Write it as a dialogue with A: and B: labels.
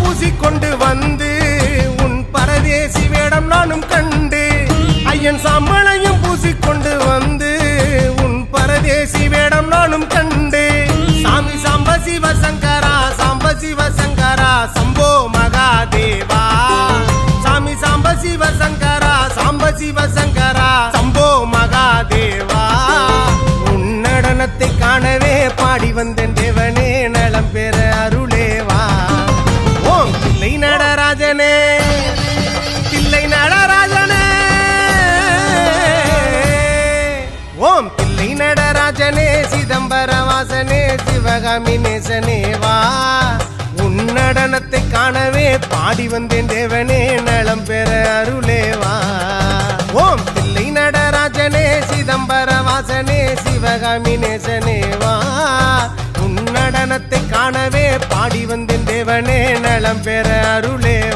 A: பூசிக்கொண்டு வந்து உன் பரதேசி வேடம் நானும் கண்டு. ஐயன் சாம்பலையும் பூசிக்கொண்டு வந்து உன் பரதேசி வேடம் நானும் கண்டு. சாமி சாம்ப சிவ சங்கரா சாம்ப சிவ சங்கரா சம்போ மகாதேவா. சாமி சாம்ப சிவ சங்கரா சாம்ப சிவ சங்கரா சம்போ மகாதேவா. உன் நடனத்தை காணவே பாடி வந்தேன் தேவனே நலம் பெற அருளே. நடராஜனே பிள்ளை நடராஜனே ஓம் பிள்ளை நடராஜனே சிதம்பர வாசனே சிவகாமி நேசனே வா. உன் நடனத்தை காணவே பாடி வந்தேன் தேவனே நலம் பெற அருளேவா ஓம் தில்லை நடராஜனே சிதம்பர வாசனே சிவகாமி நேசனே வா. உன் நடனத்தை காணவே பாடி வந்தேன் தேவனே நலம் பெற அருளே.